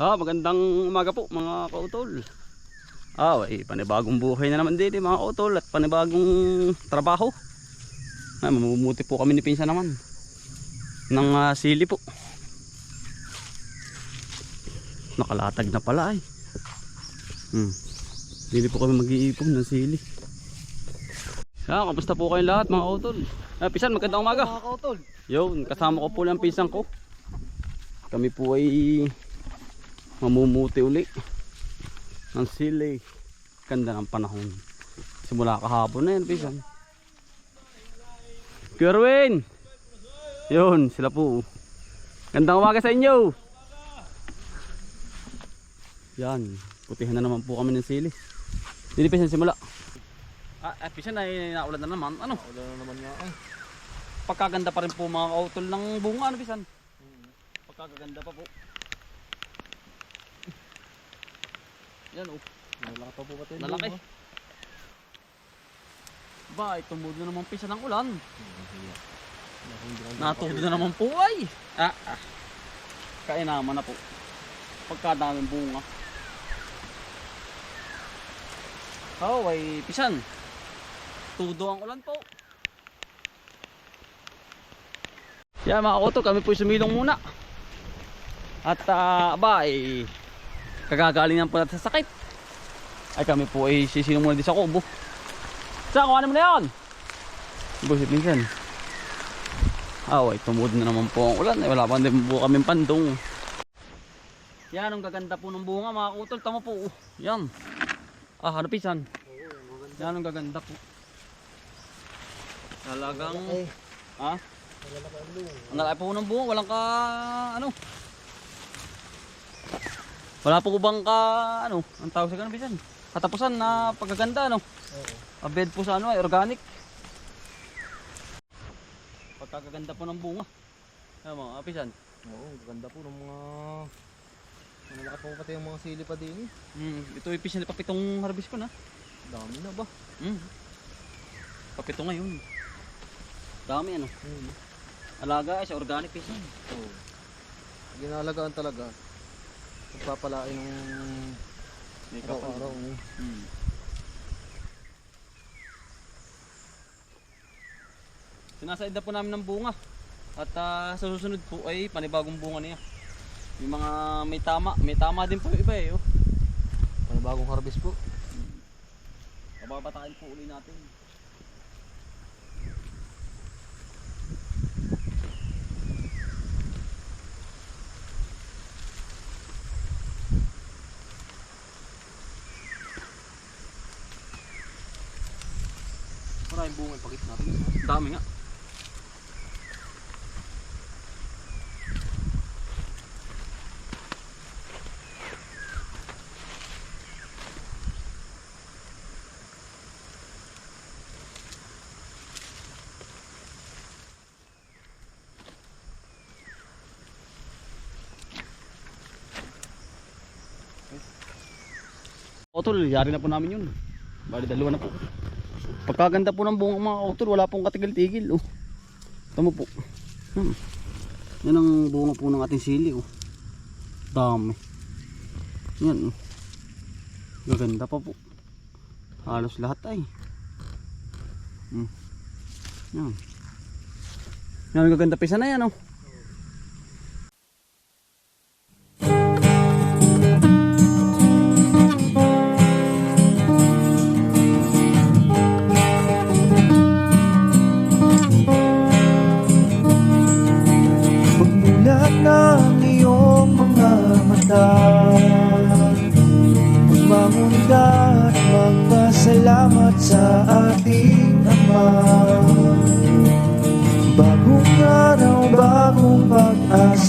Ah, magandang umaga po mga kautol. Ah, eh, panibagong buhay na naman din eh, mga kautol at panibagong trabaho. Ah, mamumuti po kami ni Pinsa naman. Ng ah, sili po. Nakalatag na pala ay. Hmm. Hindi po kami mag-iipon ng sili. Ah, kamusta po kayong lahat mga kautol? Ah, Pisan, magandang umaga. Mga kautol. Yun, kasama ko po lang pisang ko. Kami po ay mamumuti uli ng sili. Ganda ng panahon. Simula kahapon na yan, pisang. Kerwin! Yun, sila po. Gandang umaga sa inyo! Yan, putihan na naman po kami ng sili. Hindi pisan simula. Ah, eh, pisan ay naulan na naman. Ano? Wala na naman nga ay. pagkaganda pa rin po mga kautol ng bunga ano bisan pagkaganda pa po yan oh. Malaki pa po pati. bunga. ba ay tumudo naman pisa ng ulan. Malaki natudo na naman po ay. Ah, ah. kainaman na po. Pagkadaming bunga. Oh ay pisan. Tudo ang ulan po. Yan mga kautol kami po sumilong muna. At ah, ba kagagaling lang po natin sa sakit. Ay kami po ay sisilong muna din sa kubo. Sa kuhanin mo na yan? Busit minsan away tumud na naman po ang ulan. Ay wala pa din po kaming pandong. Yan ang gaganda po ng bunga mga kautol tama po. Oh. yan. Ah hanapisan yan ang gaganda po. Talagang ha? Bunga. ang lalaki po ng bunga, walang ka, ano? Wala po bang ka, ano? Ang tawag sa ganun, bisan? Katapusan na pagkaganda, ano? Oo. Abed po sa ano, ay organic. Pagkaganda po ng bunga. Ano mga apisan? Oo, ganda po ng mga... Malaki pa po pati yung mga sili pa din eh. Hmm, ito ipisan pa pitong harvest ko na. Dami na ba? Hmm. Papito ngayon. Dami ano. Hmm. Alaga ay sa organic pisan. Oo. Ginalagaan talaga. Pagpapalain ng araw-araw. eh. Hmm. Sinasaid na po namin ng bunga. At ah, sa susunod po ay panibagong bunga niya. Yung mga may tama, may tama din po yung iba eh. Oh. Panibagong harvest po. Mababatain po uli natin. Yung. Dami nga. Otol, yari na po namin yun. Bali dalawa na po. Pagkaganda po ng buong mga outdoor, wala pong katigil-tigil. Oh. Tama po. Hmm. Yan ang bunga po ng ating sili. Oh. Dami. Yan. Oh. Gaganda pa po. Halos lahat ay. Hmm. Yan. Yan gaganda pisa na yan. Oh.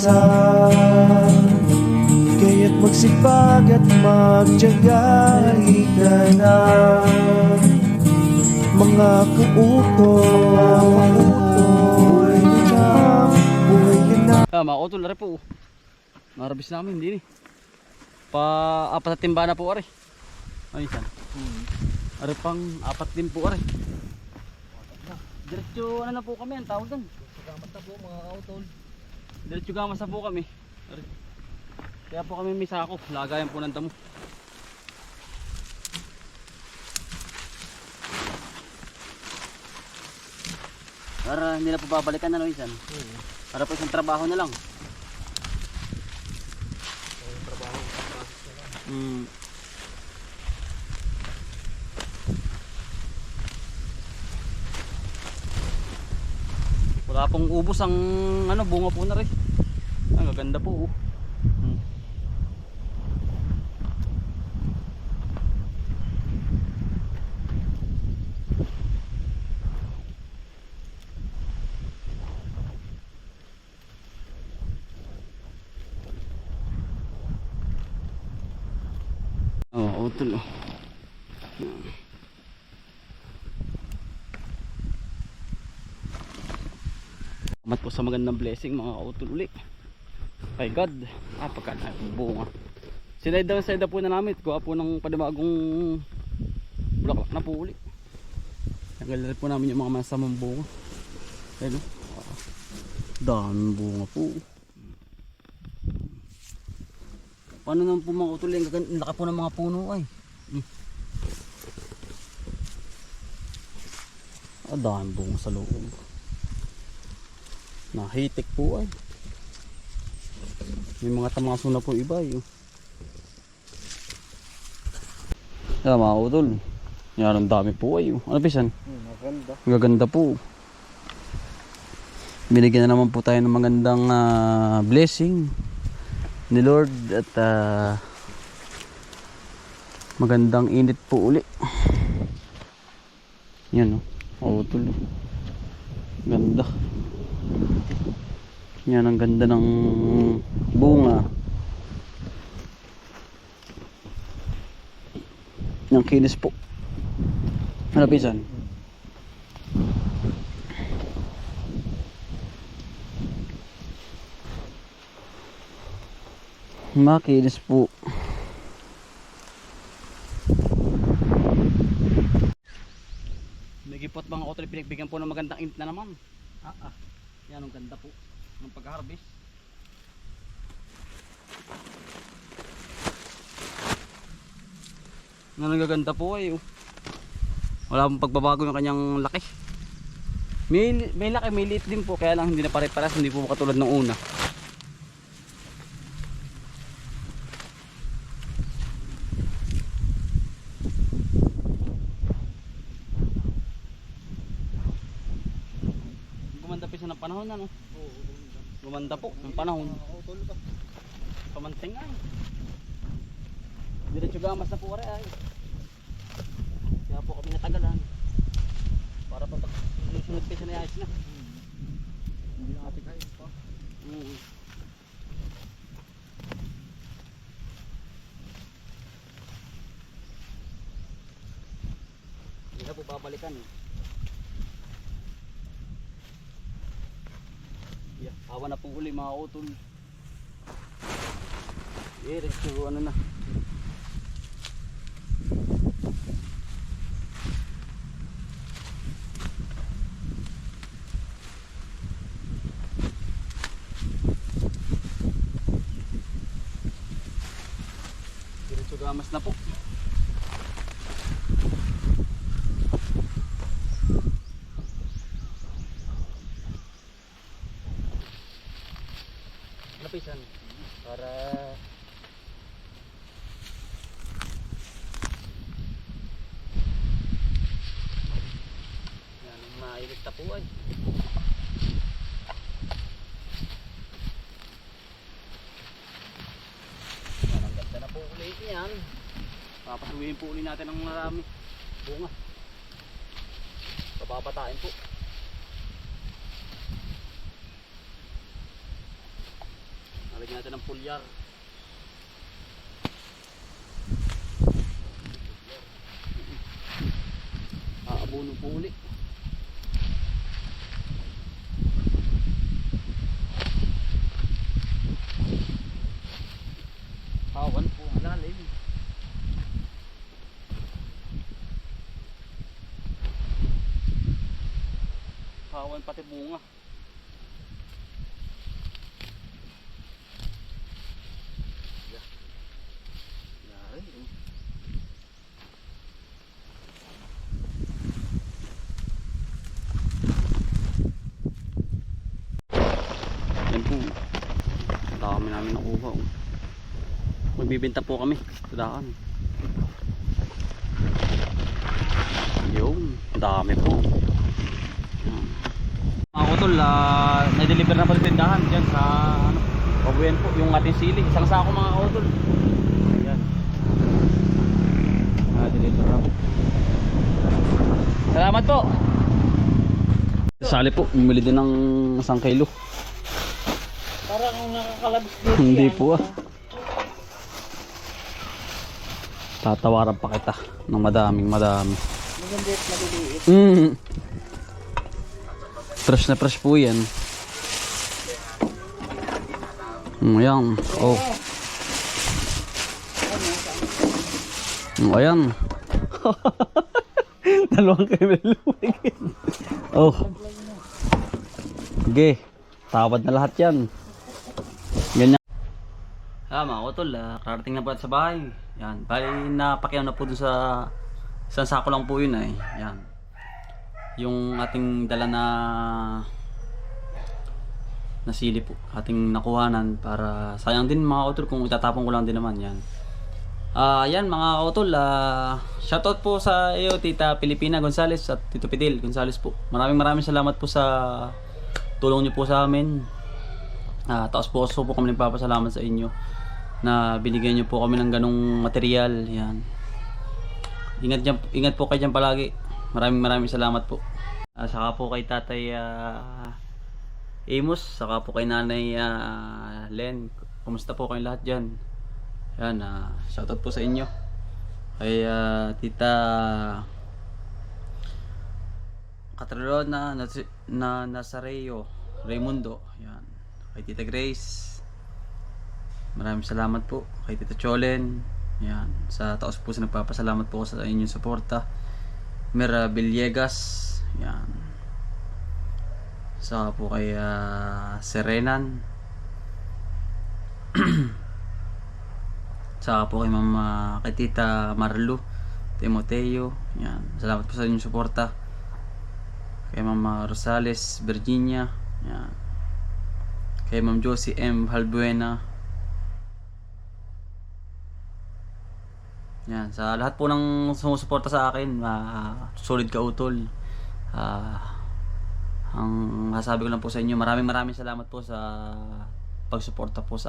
Pag-asa Kaya't magsipag at magtyaga Halika na Mga kautol Buhay na, buhay ka na Ah, mga utol na rin po. Narabis namin, hindi ni. Pa apat na timba na po ari. Ay, san. Hmm. Ari pang apat din po ari. Diretso ano na po kami, ang tawag doon. Salamat na po mga kautol. Diretso gamas na po kami. Kaya po kami may sako, lagayan po ng damo. Para hindi na po babalikan na no, isan. Hmm. Para po isang trabaho na lang. Trabaho, process na lang. Mm. Wala pong ubos ang ano, bunga po na rin. Ang gaganda po. Oh. Mm. Oo, oh, oh. Salamat po sa magandang blessing mga kautol uli. Kay God. Ah, pagka na bunga. Sinayda sayda po na namin. Kuha po ng padamagong bulaklak na po uli. Tanggal po namin yung mga masamang bunga. Ayun o. Ah, Dami bunga po. Paano naman po mga utol? Ang po ng mga puno ay. Hmm. Ah, dami bunga sa loob. Nahitik po ay. May mga tamaso na po iba yun. Yeah, mga utol. Yan ang dami po ay. Ano pisan? Hmm, maganda. Ang gaganda po. Binigyan na naman po tayo ng magandang ah, blessing ni Lord at ah, magandang init po uli. Yan o. Oh. Utol. oh. Ganda. Yan ang ganda ng bunga. Ng kinis po. Ano pisan? Makinis po. Nagipot mga kotol, pinagbigyan po ng magandang init na naman. Ah, ah. Yan ang ganda po ng pag-harvest. Nga nagaganda po ay oh. Wala pong pagbabago yung kanyang laki. May, may laki, may liit din po. Kaya lang hindi na pare-paras, hindi po katulad ng una. Gumanda pa siya ng panahon na no? Oo, ganda. Po ng panahon. Pamanting ay. Diretso gamas na po ari ay. Kaya po kami natagalan. Para pa sunod pa siya na ayos na. Hindi na ating kain pa. Mm. Hindi na po babalikan eh. Yeah, awa na po uli mga utol. Eh, rescue ano na. Diretso gamas na po. Lapisan para Yan ang po ay. Yan ang ganda na po ulit yan. Papasuhin po ulit natin ng marami bunga. Pababatain po. Nalagyan natin ng pulyar. Aabuno po ulit. Hawan po ang lalim. Hawan pati bunga. Magbibenta po kami sa daan. Yung, dami po. Mga kutol, uh, na-deliver na po sa tindahan dyan sa ano, Pabuyan po, yung ating sili. Isang sako mga kutol. Ayan. Na-deliver na po. Salamat po. Sali po, bumili din ng isang kilo. Parang nakakalabs Hindi po ah. Tatawaran pa kita ng madaming madami. Maganda at maliliit. Mm. Fresh na fresh po yan. Mm, ayan. Oh. Mm, ayan. Dalawang kilo lumigit. Oh. Sige. Tawad na lahat yan. Ah, mga kutol, ah, karating na po sa bahay. Yan. Bali, napakiyaw na po dun sa isang sako lang po yun ay. Yan. Yung ating dala na na sili po. Ating nakuhanan para sayang din mga kutol kung itatapon ko lang din naman. Yan. Ah, yan mga kutol, ah, shoutout po sa iyo Tita Pilipina Gonzales at Tito Pidil Gonzales po. Maraming maraming salamat po sa tulong niyo po sa amin. Ah, taos po po kami nagpapasalamat sa inyo na binigyan niyo po kami ng ganong material. Yan. Ingat dyan, ingat po kayo dyan palagi. Maraming maraming salamat po. Ah, saka po kay Tatay ah, Amos, saka po kay Nanay ah, Len. Kumusta po kayong lahat dyan? Yan, ah, shoutout po sa inyo. Kay ah, Tita Catrona na, na Nazareo Raimundo. Yan. Kay Tita Grace. Maraming salamat po. Kay Tita Cholen. Yan. Sa taos po sa nagpapasalamat po ako sa inyong suporta. Mira Villegas. Yan. Saka po kay ah, Serenan. Saka po kay Mama, kay Tita Marlu. Timoteo. Yan. Salamat po sa inyong suporta. Kay Mama Rosales, Virginia. Yan. Kay Ma'am Josie M. Halbuena. Yan, sa lahat po ng sumusuporta sa akin, ah, solid ka utol. Ah, ang masasabi ko lang po sa inyo, maraming maraming salamat po sa pagsuporta po sa